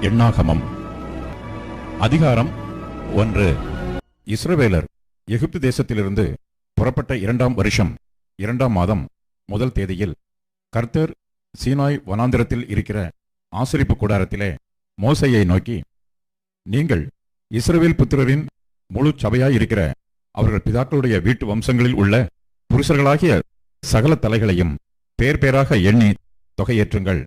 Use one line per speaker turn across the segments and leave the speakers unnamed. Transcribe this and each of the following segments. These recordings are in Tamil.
எண்ணாகமம். அதிகாரம் ஒன்று. இஸ்ரவேலர் எகிப்து தேசத்திலிருந்து புறப்பட்ட இரண்டாம் வருஷம் இரண்டாம் மாதம் முதல் தேதியில் கர்த்தர் சீனாய் வனாந்திரத்தில் இருக்கிற ஆசரிப்பு கூடாரத்திலே மோசையை நோக்கி நீங்கள் இஸ்ரவேல் புத்திரரின் முழு சபையாய் இருக்கிற அவர்கள் பிதாக்களுடைய வீட்டு வம்சங்களில் உள்ள புருஷர்களாகிய சகல தலைகளையும் பேர் பேராக எண்ணி தொகையேற்றுங்கள்.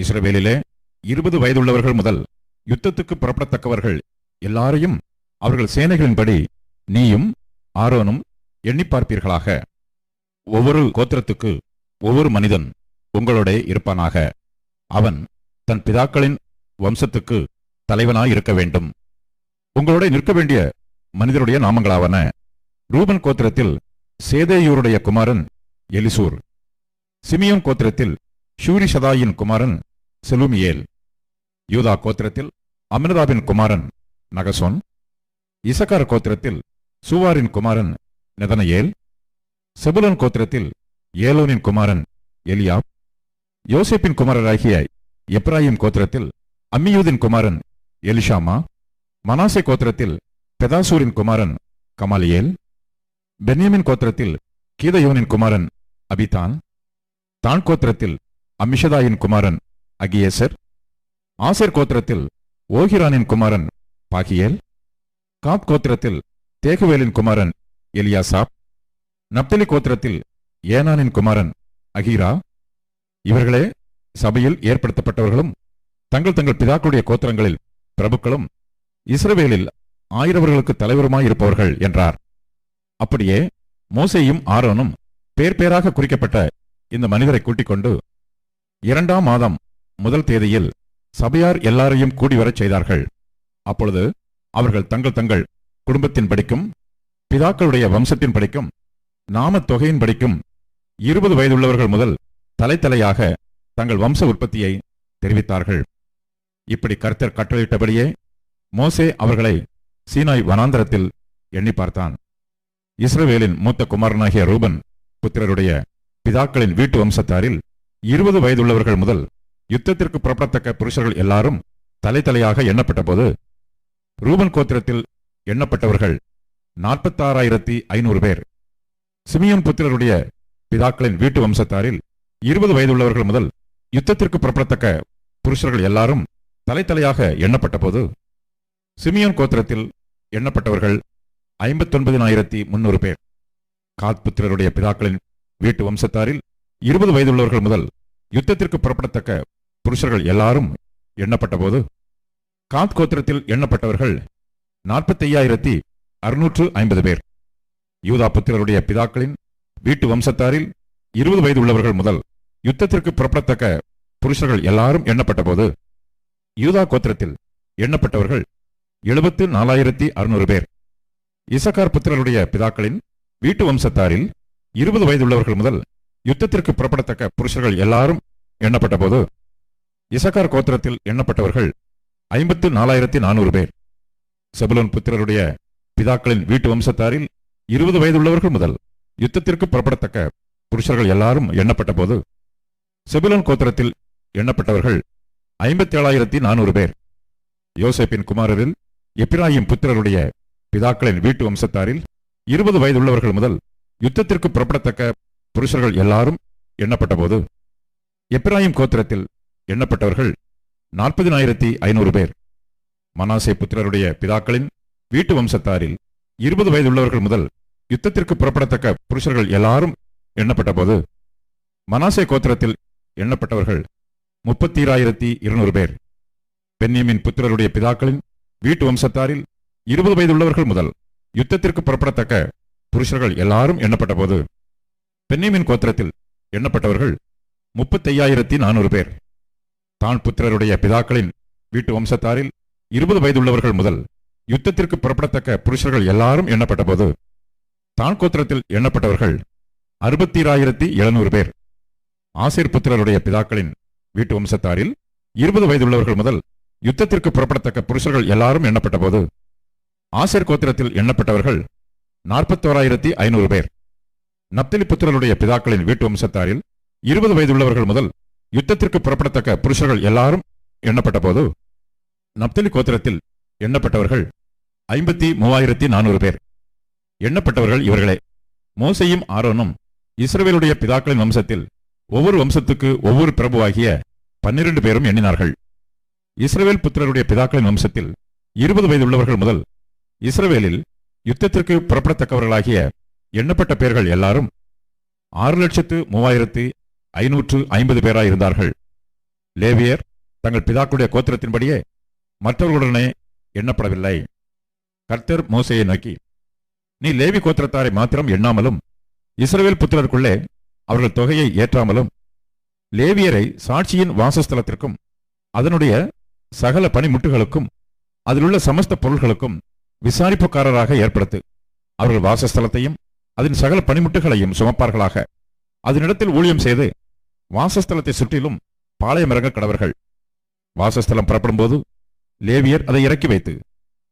இஸ்ரவேலிலே இருபது வயதுள்ளவர்கள் முதல் யுத்தத்துக்கு புறப்படத்தக்கவர்கள் எல்லாரையும் அவர்கள் சேனைகளின்படி நீயும் ஆரோனும் எண்ணி பார்ப்பீர்களாக. ஒவ்வொரு கோத்திரத்துக்கு ஒவ்வொரு மனிதன் உங்களோட இருப்பானாக. அவன் தன் பிதாக்களின் வம்சத்துக்கு தலைவனாய் இருக்க வேண்டும். உங்களோட நிற்க வேண்டிய மனிதருடைய நாமங்களாவன ரூபன் கோத்திரத்தில் சேதேயூருடைய குமாரன் எலிசூர். சிமியோன் கோத்திரத்தில் ஷூரிஷதாயின் குமாரன் செலுமியேல் யூதா கோத்திரத்தில் அமினதாபின் குமாரன் நகசோன் இசக்கார் கோத்திரத்தில் சூவாரின் குமாரன் நெதனையேல் செபுலன் கோத்திரத்தில் ஏலோனின் குமாரன் எலியாப் யோசேப்பின் குமாரராகிய எப்ராயிம் கோத்திரத்தில் அம்மியூதின் குமாரன் எலிஷாமா மனாசே கோத்திரத்தில் பெதாசூரின் குமாரன் கமாலியேல் பென்யமின் கோத்திரத்தில் கீதயோனின் குமாரன் அபிதான் தான் கோத்திரத்தில் அமிஷதாயின் குமாரன் அகியேசர் ஆசேர் கோத்திரத்தில் ஓகிரானின் குமாரன் பாகியேல் காத் கோத்திரத்தில் தேகுவேலின் குமாரன் எலியாசாப் நப்தலி கோத்திரத்தில் ஏனானின் குமாரன் அகீரா. இவர்களே சபையில் ஏற்படுத்தப்பட்டவர்களும் தங்கள் தங்கள் பிதாக்களுடைய கோத்திரங்களில் பிரபுக்களும் இஸ்ரவேலில் ஆயிரவர்களுக்கு தலைவருமாயிருப்பவர்கள் என்றார். அப்படியே மோசேயும் ஆரோனும் பேர் பேராக குறிக்கப்பட்ட இந்த மனிதரை கூட்டிக் கொண்டு இரண்டாம் மாதம் முதல் தேதியில் சபையார் எல்லாரையும் கூடி வரச் செய்தார்கள். அப்பொழுது அவர்கள் தங்கள் தங்கள் குடும்பத்தின் படிக்கும் பிதாக்களுடைய வம்சத்தின் படிக்கும் நாம தொகையின் படிக்கும் இருபது வயதுள்ளவர்கள் முதல் தலைத்தலையாக தங்கள் வம்ச உற்பத்தியை தெரிவித்தார்கள். இப்படி கர்த்தர் கட்டளையிட்டபடியே மோசே அவர்களை சீனாய் வனாந்தரத்தில் எண்ணி பார்த்தான். இஸ்ரவேலின் மூத்த குமாரனாகிய ரூபன் புத்திரருடைய பிதாக்களின் வீட்டு வம்சத்தாரில் இருபது வயதுள்ளவர்கள் முதல் யுத்தத்திற்கு புறப்படத்தக்க புருஷர்கள் எல்லாரும் தலைத்தலையாக எண்ணப்பட்டபோது ரூபன் கோத்திரத்தில் எண்ணப்பட்டவர்கள் நாற்பத்தாறாயிரத்தி ஐநூறு பேர். சிமியம் புத்திரருடைய பிதாக்களின் வீட்டு வம்சத்தாரில் இருபது வயதுள்ளவர்கள் முதல் யுத்தத்திற்கு புறப்படத்தக்க புருஷர்கள் எல்லாரும் தலைத்தலையாக எண்ணப்பட்டபோது சிமியோன் கோத்திரத்தில் எண்ணப்பட்டவர்கள் ஐம்பத்தொன்பதினாயிரத்தி முன்னூறு பேர். காத் புத்திரருடைய பிதாக்களின் வீட்டு வம்சத்தாரில் இருபது வயதுள்ளவர்கள் முதல் யுத்தத்திற்கு புறப்படத்தக்க புருஷர்கள் எல்லாரும் எண்ணப்பட்ட போது காத் கோத்திரத்தில் எண்ணப்பட்டவர்கள் நாற்பத்தையாயிரத்தி அறுநூற்று ஐம்பது பேர். யூதா புத்திரருடைய பிதாக்களின் வீட்டு வம்சத்தாரில் இருபது வயது உள்ளவர்கள் முதல் யுத்தத்திற்கு புறப்படத்தக்க புருஷர்கள் எல்லாரும் எண்ணப்பட்டபோது யூதா கோத்திரத்தில் எண்ணப்பட்டவர்கள் எழுபத்து நாலாயிரத்தி அறுநூறு பேர். இசக்கார் புத்திரருடைய பிதாக்களின் வீட்டு வம்சத்தாரில் இருபது வயது உள்ளவர்கள் முதல் யுத்தத்திற்கு புறப்படத்தக்க புருஷர்கள் எல்லாரும் எண்ணப்பட்டபோது இசக்கார் கோத்திரத்தில் எண்ணப்பட்டவர்கள் ஐம்பத்து நாலாயிரத்தி நானூறு பேர். செபுலன் புத்திரருடைய பிதாக்களின் வீட்டு வம்சத்தாரில் இருபது வயதுள்ளவர்கள் முதல் யுத்தத்திற்கு புறப்படத்தக்க புருஷர்கள் எல்லாரும் எண்ணப்பட்ட போது செபுலன் கோத்திரத்தில் எண்ணப்பட்டவர்கள் ஐம்பத்தி ஏழாயிரத்தி நானூறு பேர். யோசேப்பின் குமாரரில் எப்பிராயும் புத்திரருடைய பிதாக்களின் வீட்டு வம்சத்தாரில் இருபது வயதுள்ளவர்கள் முதல் யுத்தத்திற்கு புறப்படத்தக்க புருஷர்கள் எல்லாரும் எண்ணப்பட்ட போது எப்பிராயும் கோத்திரத்தில் எண்ணப்பட்டவர்கள் நாற்பதினாயிரத்தி ஐநூறு பேர். மனாசே புத்திரருடைய பிதாக்களின் வீட்டு வம்சத்தாரில் இருபது வயதுள்ளவர்கள் முதல் யுத்தத்திற்கு புறப்படத்தக்க புருஷர்கள் எல்லாரும் எண்ணப்பட்டபோது மனாசே கோத்திரத்தில் எண்ணப்பட்டவர்கள் முப்பத்தீராயிரத்தி இருநூறு பேர். பென்னியமின் புத்திரருடைய பிதாக்களின் வீட்டு வம்சத்தாரில் இருபது வயதுள்ளவர்கள் முதல் யுத்தத்திற்கு புறப்படத்தக்க புருஷர்கள் எல்லாரும் எண்ணப்பட்டபோது பென்னியமின் கோத்திரத்தில் எண்ணப்பட்டவர்கள் முப்பத்தையாயிரத்தி நானூறு பேர். தான் புத்திரருடைய பிதாக்களின் வீட்டு வம்சத்தாரில் இருபது வயதுள்ளவர்கள் முதல் யுத்தத்திற்கு புறப்படத்தக்க புருஷர்கள் எல்லாரும் எண்ணப்பட்ட போது தான் கோத்திரத்தில் எண்ணப்பட்டவர்கள் அறுபத்தி ஆயிரத்தி எழுநூறு பேர். ஆசிர் புத்திரருடைய பிதாக்களின் வீட்டு வம்சத்தாரில் இருபது வயதுள்ளவர்கள் முதல் யுத்தத்திற்கு புறப்படத்தக்க புருஷர்கள் எல்லாரும் எண்ணப்பட்டபோது ஆசிர் கோத்திரத்தில் எண்ணப்பட்டவர்கள் நாற்பத்தோராயிரத்தி ஐநூறு பேர். நப்தலி புத்திரருடைய பிதாக்களின் வீட்டு வம்சத்தாரில் இருபது வயதுள்ளவர்கள் முதல் யுத்தத்திற்கு புறப்படத்தக்க புருஷர்கள் எல்லாரும் எண்ணப்பட்டபோது நப்தலி கோத்திரத்தில் எண்ணப்பட்டவர்கள் ஐம்பத்தி மூவாயிரத்தி நானூறு பேர். எண்ணப்பட்டவர்கள் இவர்களே. மோசையும் ஆரோனும் இஸ்ரேலுடைய பிதாக்களின் வம்சத்தில் ஒவ்வொரு வம்சத்துக்கு ஒவ்வொரு பிரபுவாகிய பன்னிரண்டு பேரும் எண்ணினார்கள். இஸ்ரவேல் புத்திரருடைய பிதாக்களின் வம்சத்தில் இருபது வயது உள்ளவர்கள் முதல் இஸ்ரவேலில் யுத்தத்திற்கு புறப்படத்தக்கவர்களாகிய எண்ணப்பட்ட பேர்கள் எல்லாரும் ஆறு லட்சத்து மூவாயிரத்து ஐநூற்று ஐம்பது பேராயிருந்தார்கள் லேவியர் தங்கள் பிதாக்களுடைய கோத்திரத்தின்படியே மற்றவர்களுடனே எண்ணப்படவில்லை. கர்த்தர் மோசையை நோக்கி நீ லேவி கோத்திரத்தாரை மாத்திரம் எண்ணாமலும் இஸ்ரவேல் புத்திரருக்குள்ளே அவர்கள் தொகையை ஏற்றாமலும் லேவியரை சாட்சியின் வாசஸ்தலத்திற்கும் அதனுடைய சகல பணிமுட்டுகளுக்கும் அதிலுள்ள சமஸ்த பொருள்களுக்கும் விசாரிப்புக்காரராக ஏற்படுத்து அவர்கள் வாசஸ்தலத்தையும் அதன் சகல பணிமுட்டுகளையும் சுமப்பார்களாக. அதனிடத்தில் ஊழியம் செய்து வாசஸ்தலத்தை சுற்றிலும் பாளையமிறங்க கடவர்கள் வாசஸ்தலம் புறப்படும் போது லேவியர் அதை இறக்கி வைத்து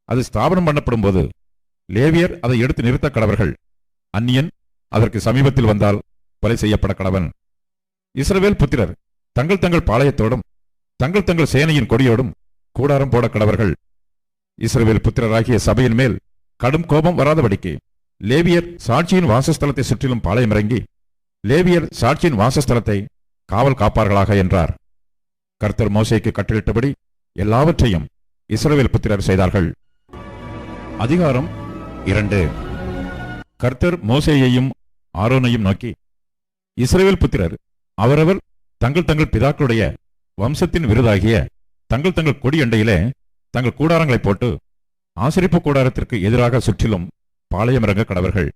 அது ஸ்தாபனம் பண்ணப்படும் போது லேவியர் அதை எடுத்து நிறுத்த கடவர்கள் அந்நியன் அதற்கு சமீபத்தில் வந்தால் கொலை செய்யப்பட கடவன் இஸ்ரவேல் புத்திரர் தங்கள் தங்கள் பாளையத்தோடும் தங்கள் தங்கள் சேனையின் கொடியோடும் கூடாரம் போட கடவர்கள் இஸ்ரவேல் புத்திரராகிய சபையின் மேல் கடும் கோபம் வராதபடிக்கு லேவியர் சாட்சியின் வாசஸ்தலத்தை சுற்றிலும் பாளையமிறங்கி லேவியர் சாட்சியின் வாசஸ்தலத்தை காவல் காப்பார்களாக என்றார். கர்த்தர் மோசேக்கு கட்டளிட்டபடி எல்லாவற்றையும் இஸ்ரவேல் புத்திரர் செய்தார்கள். அதிகாரம் இரண்டு. கர்த்தர் மோசேயையும் ஆரோனையும் நோக்கி இஸ்ரவேல் புத்திரர் அவரவர் தங்கள் தங்கள் பிதாக்களுடைய வம்சத்தின் விருதாகிய தங்கள் தங்கள் கொடி அண்டையிலே தங்கள் கூடாரங்களை போட்டு ஆசிரிப்பு கூடாரத்திற்கு எதிராக சுற்றிலும் பாளையமிறங்க கடவர்கள்.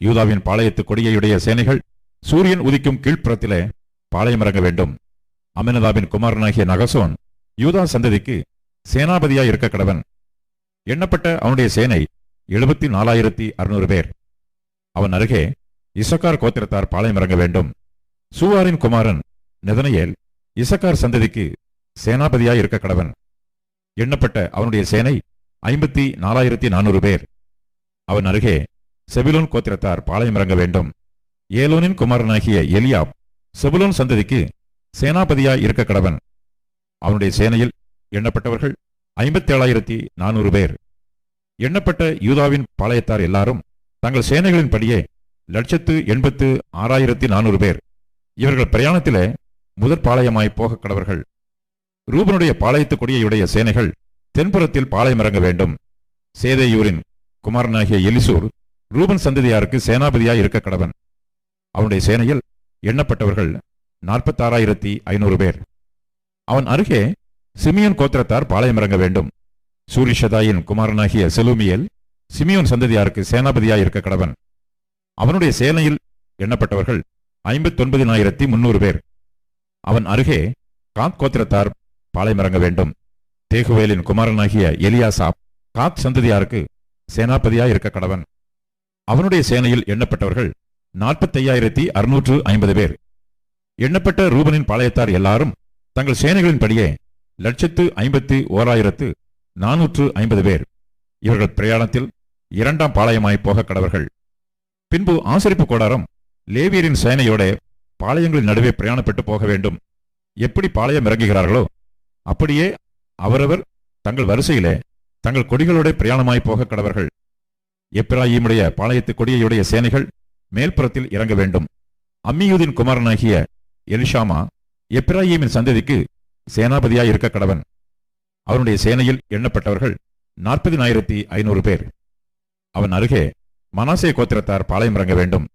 யூதாவின் பாளையத்து கொடியையுடைய சேனைகள் சூரியன் உதிக்கும் கீழ்ப்புறத்திலே பாளையமிறங்க வேண்டும். அமினதாபின் குமாரனாகிய நகசோன் யூதா சந்ததிக்கு சேனாபதியாய் இருக்க கடவன். எண்ணப்பட்ட அவனுடைய சேனை எழுபத்தி நாலாயிரத்தி அறுநூறு பேர். அவன் அருகே இசக்கார் கோத்திரத்தார் பாளையமிறங்க வேண்டும். சூவாரின் குமாரன் நெதனையேல் இசக்கார் சந்ததிக்கு சேனாபதியாய் இருக்க கடவன். எண்ணப்பட்ட அவனுடைய சேனை ஐம்பத்தி நாலாயிரத்தி நானூறு பேர். அவன் அருகே செபிலோன் கோத்திரத்தார் பாளையமிறங்க வேண்டும். ஏலோனின் குமாரனாகிய எலியாப் செபுலோன் சந்ததிக்கு சேனாபதியாய் இருக்க கடவன். அவனுடைய சேனையில் எண்ணப்பட்டவர்கள் ஐம்பத்தேழாயிரத்தி நானூறு பேர். எண்ணப்பட்ட யூதாவின் பாளையத்தார் எல்லாரும் தங்கள் சேனைகளின்படியே லட்சத்து எண்பத்து ஆறாயிரத்தி நானூறு பேர். இவர்கள் பிரயாணத்திலே முதற் பாளையமாய் போக கடவர்கள். ரூபனுடைய பாளையத்து கொடியையுடைய சேனைகள் தென்புறத்தில் பாளையமிறங்க வேண்டும். சேதையூரின் குமாரனாகிய எலிசூர் ரூபன் சந்ததியாருக்கு சேனாபதியாய் இருக்க கடவன். அவனுடைய சேனையில் எண்ணப்பட்டவர்கள் நாற்பத்தாறாயிரத்தி ஐநூறு பேர். அவன் அருகே சிமியோன் கோத்திரத்தார் பாளையமிறங்க வேண்டும். சூரிஷதாயின் குமாரனாகிய செலுமியல் சிமியோன் சந்ததியாருக்கு சேனாபதியாய் இருக்க கடவன். அவனுடைய சேனையில் எண்ணப்பட்டவர்கள் ஐம்பத்தொன்பதினாயிரத்தி முன்னூறு பேர். அவன் அருகே காத் கோத்திரத்தார் பாளையமிறங்க வேண்டும். தேகுவேலின் குமாரனாகிய எலியாசாப் காத் சந்ததியாருக்கு சேனாபதியாய் இருக்க கடவன். அவனுடைய சேனையில் எண்ணப்பட்டவர்கள் நாற்பத்தையாயிரத்தி அறுநூற்று ஐம்பது பேர். எண்ணப்பட்ட ரூபனின் பாளையத்தார் எல்லாரும் தங்கள் சேனைகளின்படியே லட்சத்து ஐம்பத்தி ஓராயிரத்து நானூற்று ஐம்பது பேர். இவர்கள் பிரயாணத்தில் இரண்டாம் பாளையமாய் போக கடவர்கள். பின்பு ஆசரிப்பு கோடாரம் லேவியரின் சேனையோட பாளையங்களின் நடுவே பிரயாணப்பட்டு போக வேண்டும். எப்படி பாளையம் இறங்குகிறார்களோ அப்படியே அவரவர் தங்கள் வரிசையிலே தங்கள் கொடிகளோட பிரயாணமாய் போக கடவர்கள். எப்ராஹிமுடைய பாளையத்து கொடியையுடைய சேனைகள் மேல்புறத்தில் இறங்க வேண்டும். அம்மியூதின் குமாரனாகிய எலிஷாமா எப்ராஹிமின் சந்ததிக்கு சேனாபதியாய் இருக்க கடவன். அவனுடைய சேனையில் எண்ணப்பட்டவர்கள் நாற்பதினாயிரத்தி ஐநூறு பேர். அவன் அருகே மனாசே கோத்திரத்தார் பாளையம் இறங்க வேண்டும்.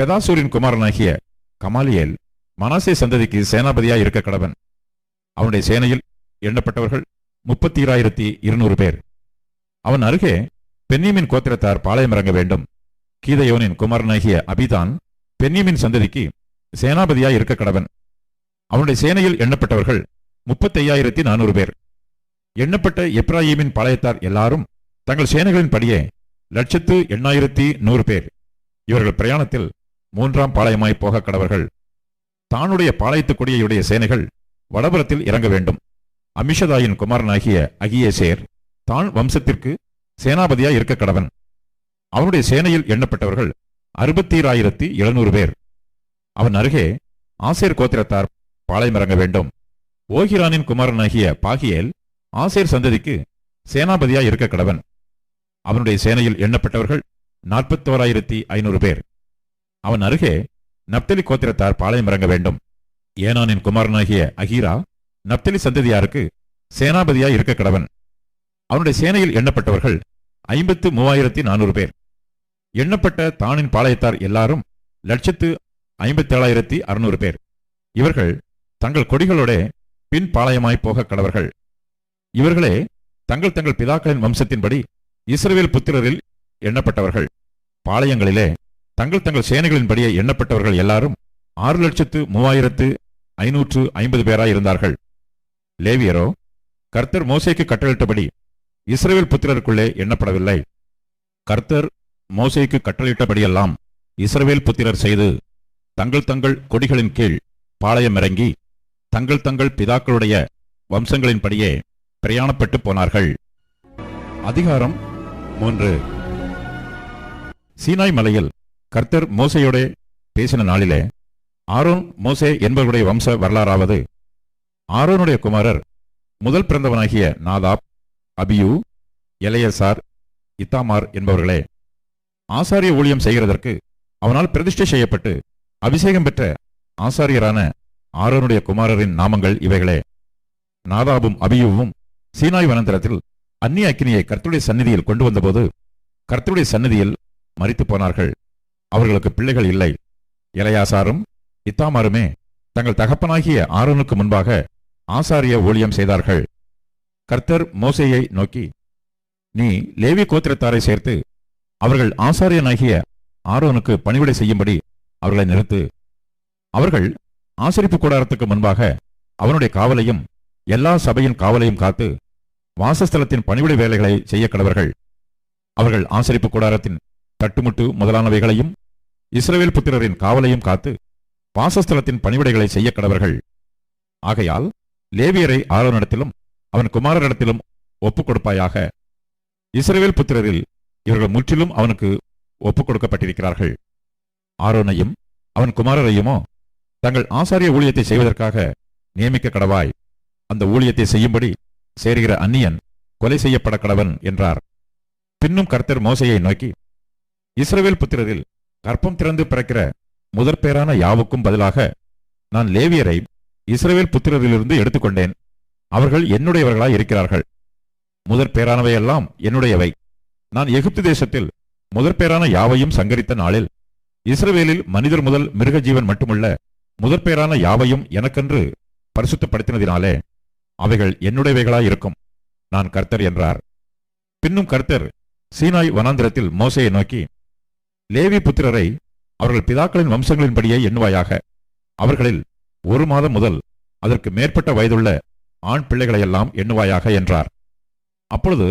பெதாசூரின் குமாரனாகிய கமாலியேல் மனாசே சந்ததிக்கு சேனாபதியாய் இருக்க கடவன். அவனுடைய சேனையில் எண்ணப்பட்டவர்கள் முப்பத்தி ஈராயிரத்தி இருநூறு பேர். அவன் அருகே பென்னியமின் கோத்திரத்தார் பாளையம் இறங்க வேண்டும். கீதையோனின் குமாரனாகிய அபிதான் பென்யமின் சந்ததிக்கு சேனாபதியாய் இருக்க கடவன். அவனுடைய சேனையில் எண்ணப்பட்டவர்கள் முப்பத்தையாயிரத்தி நானூறு பேர். எண்ணப்பட்ட எப்ராஹிமின் பாளையத்தார் எல்லாரும் தங்கள் சேனைகளின் படியே லட்சத்து எண்ணாயிரத்தி நூறு பேர். இவர்கள் பிரயாணத்தில் மூன்றாம் பாளையமாய் போக கடவர்கள். தானுடைய பாளையத்து கொடியையுடைய சேனைகள் வடபுறத்தில் இறங்க வேண்டும். அமிஷதாயின் குமாரனாகிய அகியேசேர் தான் வம்சத்திற்கு சேனாபதியாய் இருக்க கடவன். அவனுடைய சேனையில் எண்ணப்பட்டவர்கள் அறுபத்தீராயிரத்தி எழுநூறு பேர். அவன் அருகே ஆசேர் கோத்திரத்தார் பாளையமிறங்க வேண்டும். ஓகிரானின் குமாரனாகிய பாகியேல் ஆசேர் சந்ததிக்கு சேனாபதியாய் இருக்க கடவன். அவனுடைய சேனையில் எண்ணப்பட்டவர்கள் நாற்பத்தோராயிரத்தி ஐநூறு பேர். அவன் அருகே நப்தலி கோத்திரத்தார் பாளையமிறங்க வேண்டும். ஏனானின் குமாரனாகிய அகீரா நப்தலி சந்ததியாருக்கு சேனாபதியாய் இருக்க கடவன். அவனுடைய சேனையில் எண்ணப்பட்டவர்கள் ஐம்பத்து மூவாயிரத்தி நானூறு பேர். எண்ணப்பட்ட தானின் பாளையத்தார் எல்லாரும் லட்சத்து ஐம்பத்தேழாயிரத்தி அறுநூறு பேர். இவர்கள் தங்கள் கொடிகளோட பின் பாளையமாய் போக கடவர்கள். இவர்களே தங்கள் தங்கள் பிதாக்களின் வம்சத்தின்படி இஸ்ரேல் புத்திரரில் எண்ணப்பட்டவர்கள். பாளையங்களிலே தங்கள் தங்கள் சேனைகளின்படியே எண்ணப்பட்டவர்கள் எல்லாரும் ஆறு லட்சத்து மூவாயிரத்து ஐநூற்று ஐம்பது பேராய் இருந்தார்கள். லேவியரோ கர்த்தர் மோசைக்கு கட்டளிட்டபடி இஸ்ரேல் புத்திரருக்குள்ளே எண்ணப்படவில்லை. கர்த்தர் மோசைக்கு கட்டளையிட்டபடியெல்லாம் இஸ்ரவேல் புத்திரர் செய்து தங்கள் தங்கள் கொடிகளின் கீழ் பாளையம் இறங்கி தங்கள் தங்கள் பிதாக்களுடைய வம்சங்களின்படியே பிரயாணப்பட்டு போனார்கள். அதிகாரம் மூன்று. சீனாய் மலையில் கர்த்தர் மோசையோட பேசின நாளிலே ஆரோன் மோசே என்பவருடைய வம்ச வரலாறாவது ஆரோனுடைய குமாரர் முதல் பிறந்தவனாகிய நாதாப் அபியூ எலையசார் இத்தாமார் என்பவர்களே ஆசாரிய ஊழியம் செய்கிறதற்கு அவனால் பிரதிஷ்டை செய்யப்பட்டு அபிஷேகம் பெற்ற ஆசாரியரான ஆரோனுடைய குமாரரின் நாமங்கள் இவைகளே. நாதாபும் அபியுவும் சீனாய் வனந்தரத்தில் அந்நிய அக்கினியை கர்த்தருடைய சந்நிதியில் கொண்டு வந்தபோது கர்த்தருடைய சந்நிதியில் மறித்து போனார்கள். அவர்களுக்கு பிள்ளைகள் இல்லை. இளையாசாரும் இத்தாமாருமே தங்கள் தகப்பனாகிய ஆரோனுக்கு முன்பாக ஆசாரிய ஊழியம் செய்தார்கள். கர்த்தர் மோசேயை நோக்கி நீ லேவி கோத்திரத்தாரை சேர்த்து அவர்கள் ஆசாரியனாகிய ஆரோனுக்கு பணிவிடை செய்யும்படி அவர்களை நிறுத்து. அவர்கள் ஆசரிப்பு கூடாரத்துக்கு முன்பாக அவனுடைய காவலையும் எல்லா சபையின் காவலையும் காத்து வாசஸ்தலத்தின் பணிவிடை வேலைகளை செய்ய கடவர்கள். அவர்கள் ஆசரிப்பு கூடாரத்தின் தட்டுமுட்டு முதலானவைகளையும் இஸ்ரவேல் புத்திரரின் காவலையும் காத்து வாசஸ்தலத்தின் பணிவிடைகளை செய்ய கடவர்கள். ஆகையால் லேவியரை ஆரோனிடத்திலும் அவன் குமாரரிடத்திலும் ஒப்புக் கொடுப்பாயாக. இஸ்ரேல் புத்திரரில் இவர்கள் முற்றிலும் அவனுக்கு ஒப்புக் கொடுக்கப்பட்டிருக்கிறார்கள் ஆரோனையும் அவன் குமாரரையுமோ தங்கள் ஆசாரிய ஊழியத்தை செய்வதற்காக நியமிக்க கடவாய். அந்த ஊழியத்தை செய்யும்படி சேருகிற அந்நியன் கொலை செய்யப்பட கடவன் என்றார். பின்னும் கர்த்தர் மோசையை நோக்கி இஸ்ரவேல் புத்திரரில் கற்பம் திறந்து பிறக்கிற முதற் பேரான யாவுக்கும் பதிலாக நான் லேவியரை இஸ்ரவேல் புத்திரரிலிருந்து எடுத்துக்கொண்டேன். அவர்கள் என்னுடையவர்களாய் இருக்கிறார்கள். முதற் பேரானவையெல்லாம் என்னுடையவை. நான் எகிப்து தேசத்தில் முதற்பேரான யாவையும் சங்கரித்த நாளில் இஸ்ரவேலில் மனிதர் முதல் மிருக ஜீவன் மட்டுமல்ல முதற்பேரான யாவையும் எனக்கென்று பரிசுத்தப்படுத்தினதினாலே அவைகள் என்னுடையவைகளாயிருக்கும். நான் கர்த்தர் என்றார். பின்னும் கர்த்தர் சீனாய் வனாந்திரத்தில் மோசையை நோக்கி லேவி புத்திரரை அவர்கள் பிதாக்களின் வம்சங்களின்படியே எண்ணுவாயாக. அவர்களில் ஒரு மாதம் முதல் அதற்கு மேற்பட்ட வயதுள்ள ஆண் பிள்ளைகளையெல்லாம் எண்ணுவாயாக என்றார். அப்பொழுது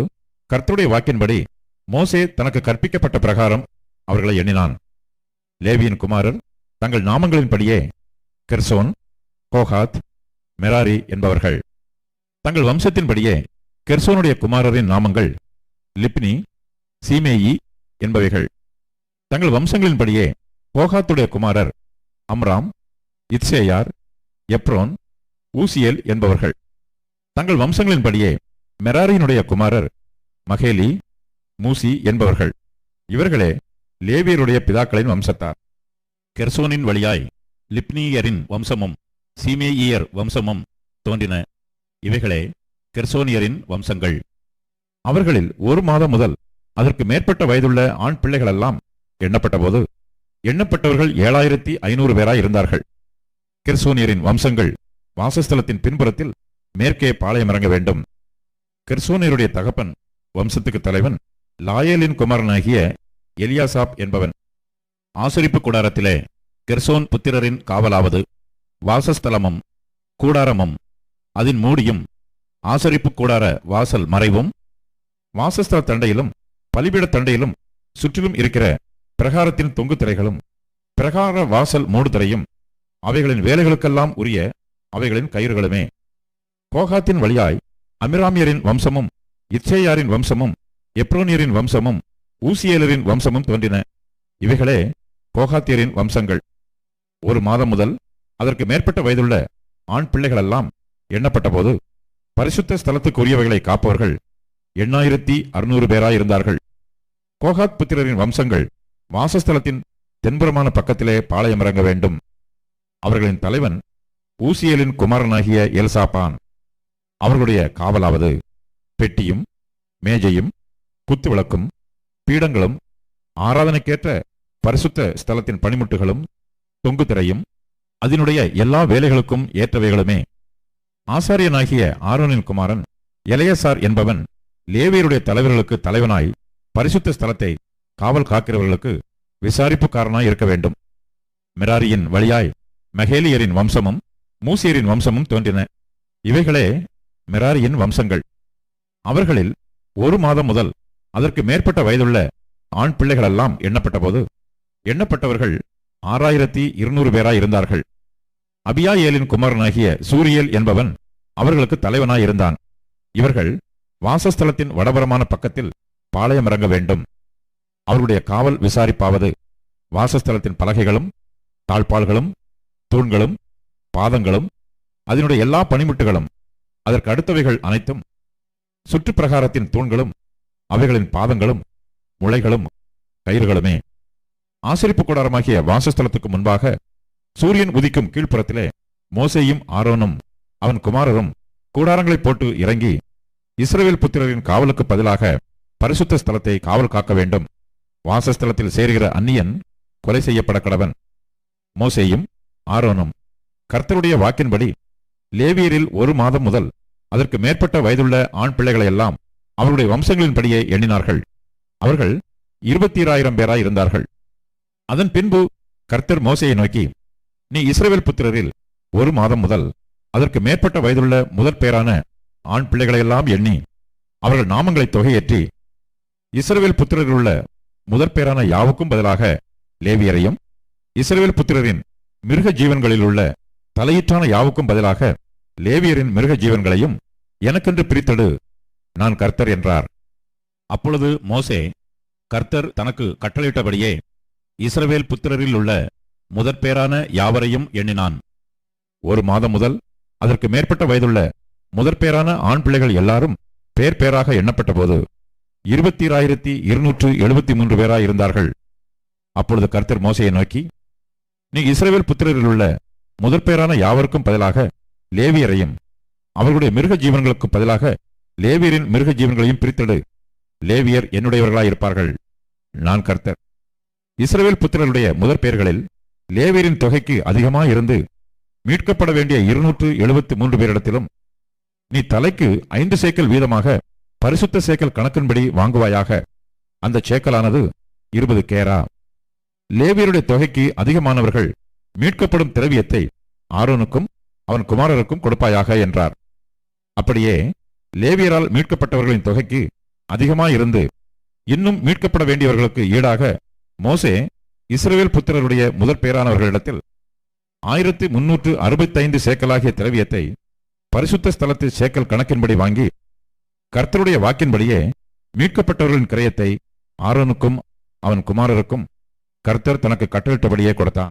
கர்த்தருடைய வாக்கின்படி மோசே தனக்கு கற்பிக்கப்பட்ட பிரகாரம் அவர்களை எண்ணினான். லேவியின் குமாரர் தங்கள் நாமங்களின்படியே கெர்சோன் கோஹாத் மெராரி என்பவர்கள். தங்கள் வம்சத்தின்படியே கெர்சோனுடைய குமாரரின் நாமங்கள் லிப்னி சீமேயி என்பவைகள். தங்கள் வம்சங்களின்படியே கோகாத்துடைய குமாரர் அம்ராம் இத்சேயார் எப்ரோன் ஊசியல் என்பவர்கள். தங்கள் வம்சங்களின்படியே மெராரியினுடைய குமாரர் மகேலி மூசி என்பவர்கள். இவர்களே லேவியருடைய பிதாக்களின் வம்சத்தார். கெர்சோனின் வழியாய் லிப்னியரின் வம்சமும் சீமேயியர் வம்சமும் தோன்றின. இவைகளே கெர்சோனியரின் வம்சங்கள். அவர்களில் ஒரு மாதம் முதல் அதற்கு மேற்பட்ட வயதுள்ள ஆண் பிள்ளைகளெல்லாம் எண்ணப்பட்டபோது எண்ணப்பட்டவர்கள் ஏழாயிரத்தி ஐநூறு பேராய் இருந்தார்கள். கெர்சோனியரின் வம்சங்கள் வாசஸ்தலத்தின் பின்புறத்தில் மேற்கே பாளையம் இறங்க வேண்டும். கெர்சோனியருடைய தகப்பன் வம்சத்துக்கு தலைவன் லாயேலின் குமாரனாகிய எலியாசாப் என்பவன். ஆசரிப்பு கூடாரத்திலே கெர்சோன் புத்திரரின் காவலாவது வாசஸ்தலமும் கூடாரமும் அதன் மூடியும் ஆசரிப்பு கூடார வாசல் மறைவும் வாசஸ்தல தண்டையிலும் பலிபிட தண்டையிலும் சுற்றிலும் இருக்கிற பிரகாரத்தின் தொங்கு திரைகளும் பிரகார வாசல் மூடுதிரையும் அவைகளின் வேலைகளுக்கெல்லாம் உரிய அவைகளின் கயிறுகளுமே. கோகாத்தின் வழியாய் அமிராமியரின் வம்சமும் இச்சேயாரின் வம்சமும் எப்ரோனியரின் வம்சமும் ஊசியேலரின் வம்சமும் தோன்றின. இவைகளே கோகாத்தியரின் வம்சங்கள். ஒரு மாதம் முதல் அதற்கு மேற்பட்ட வயதுள்ள ஆண் பிள்ளைகளெல்லாம் எண்ணப்பட்டபோது பரிசுத்த ஸ்தலத்துக்குரியவைகளை காப்பவர்கள் எண்ணாயிரத்தி அறுநூறு பேராயிருந்தார்கள். கோகாத் புத்திரரின் வம்சங்கள் வாசஸ்தலத்தின் தென்புறமான பக்கத்திலே பாளையம் இறங்க வேண்டும். அவர்களின் தலைவன் ஊசியலின் குமாரனாகிய எல்சாப்பான் அவர்களுடைய காவலாவது பெட்டியும் மேஜையும் குத்துவிளக்கும் பீடங்களும் ஆராதனைக்கேற்ற பரிசுத்த ஸ்தலத்தின் பணிமுட்டுகளும் தொங்கு திரையும் அதனுடைய எல்லா வேலைகளுக்கும் ஏற்றவைகளுமே. ஆசாரியனாகிய ஆரோனின் குமாரன் எலையசார் என்பவன் லேவியருடைய தலைவர்களுக்கு தலைவனாய் பரிசுத்த ஸ்தலத்தை காவல் காக்கிறவர்களுக்கு விசாரிப்புக்காரனாய் இருக்க வேண்டும். மிராரியின் வழியாய் மகேலியரின் வம்சமும் மூசியரின் வம்சமும் தோன்றின. இவைகளே மிராரியின் வம்சங்கள். அவர்களில் ஒரு மாதம் முதல் அதற்கு மேற்பட்ட வயதுள்ள ஆண் பிள்ளைகளெல்லாம் எண்ணப்பட்டபோது எண்ணப்பட்டவர்கள் ஆறாயிரத்தி இருநூறு பேராய் இருந்தார்கள். அபியாயேலின் குமாரனாகிய சூரியல் என்பவன் அவர்களுக்கு தலைவனாயிருந்தான் இவர்கள் வாசஸ்தலத்தின் வடபுறமான பக்கத்தில் பாளையம் இறங்க வேண்டும். அவருடைய காவல் விசாரிப்பாவது வாசஸ்தலத்தின் பலகைகளும் தாழ்பால்களும் தூண்களும் பாதங்களும் அதனுடைய எல்லா பணிமுட்டுகளும் அதற்கு அடுத்தவைகள் அனைத்தும் சுற்றுப்பிரகாரத்தின் தூண்களும் அவைகளின் பாதங்களும் முளைகளும் கயிறுகளுமே. ஆசிரிப்பு கூடாரமாகிய வாசஸ்தலத்துக்கு முன்பாக சூரியன் உதிக்கும் கீழ்ப்புறத்திலே மோசையும் ஆரோனும் அவன் குமாரரும் கூடாரங்களை போட்டு இறங்கி இஸ்ரேல் புத்திரரின் காவலுக்கு பதிலாக பரிசுத்த ஸ்தலத்தை காவல் காக்க வேண்டும். வாசஸ்தலத்தில் சேர்கிற அந்நியன் கொலை செய்யப்பட கடவன். மோசேயும் ஆரோனும் கர்த்தருடைய வாக்கின்படி லேவியரில் ஒரு மாதம் முதல் அதற்கு மேற்பட்ட வயதுள்ள ஆண் பிள்ளைகளை எல்லாம் அவருடைய வம்சங்களின்படியே எண்ணினார்கள். அவர்கள் இருபத்தீராயிரம் பேராய் இருந்தார்கள். அதன் பின்பு கர்த்தர் மோசையை நோக்கி நீ இஸ்ரவேல் புத்திரரில் ஒரு மாதம் முதல் அதற்கு மேற்பட்ட வயதுள்ள முதற் பேரான ஆண் பிள்ளைகளையெல்லாம் எண்ணி அவர்கள் நாமங்களை தொகையேற்றி இஸ்ரவேல் புத்திரரில் உள்ள முதற் பேரான யாவுக்கும் பதிலாக லேவியரையும் இஸ்ரவேல் புத்திரரின் மிருக ஜீவன்களில் உள்ள தலையீற்றான யாவுக்கும் பதிலாக லேவியரின் மிருக ஜீவன்களையும் எனக்கென்று பிரித்தெடு. நான் கர்த்தர் என்றார். அப்பொழுது மோசே கர்த்தர் தனக்கு கட்டளையிட்டபடியே இஸ்ரவேல் புத்திரரில் உள்ள முதற்பேரான யாவரையும் எண்ணினான். ஒரு மாதம் முதல் அதற்கு மேற்பட்ட வயதுள்ள முதற்பேரான ஆண் பிள்ளைகள் எல்லாரும் பேர் பேராக எண்ணப்பட்டபோது இருபத்தீராயிரத்தி இருநூற்று எழுபத்தி மூன்று பேராக இருந்தார்கள். அப்பொழுது கர்த்தர் மோசையை நோக்கி நீ இஸ்ரவேல் புத்திரரில் உள்ள முதற்பேரான யாவருக்கும் பதிலாக லேவியரையும் அவர்களுடைய மிருக ஜீவன்களுக்கு பதிலாக லேவியரின் மிருக ஜீவன்களையும் பிரித்தெடு. லேவியர் என்னுடையவர்களாய் இருப்பார்கள். நான் கர்த்தர். இஸ்ரேல் புத்திரருடைய முதற் பெயர்களில் லேவியரின் தொகைக்கு அதிகமாக இருந்து மீட்கப்பட வேண்டிய இருநூற்று எழுபத்தி மூன்று பேரிடத்திலும் நீ தலைக்கு ஐந்து சேக்கல் வீதமாக பரிசுத்த சேக்கல் கணக்கின்படி வாங்குவாயாக. அந்த சேக்கலானது இருபது கேரா. லேவியருடைய தொகைக்கு அதிகமானவர்கள் மீட்கப்படும் திரவியத்தை ஆரோனுக்கும் அவன் குமாரருக்கும் கொடுப்பாயாக என்றார். அப்படியே லேவியரால் மீட்கப்பட்டவர்களின் தொகைக்கு அதிகமாயிருந்து இன்னும் மீட்கப்பட வேண்டியவர்களுக்கு ஈடாக மோசே இஸ்ரேல் புத்திரருடைய முதற் பேரானவர்களிடத்தில் ஆயிரத்தி முன்னூற்று அறுபத்தைந்து சேக்கலாகிய திரவியத்தை பரிசுத்த ஸ்தலத்து சேக்கல் கணக்கின்படி வாங்கி கர்த்தருடைய வாக்கின்படியே மீட்கப்பட்டவர்களின் கிரயத்தை ஆரோனுக்கும் அவன் குமாரருக்கும் கர்த்தர் தனக்கு கட்டளிட்டபடியே கொடுத்தான்.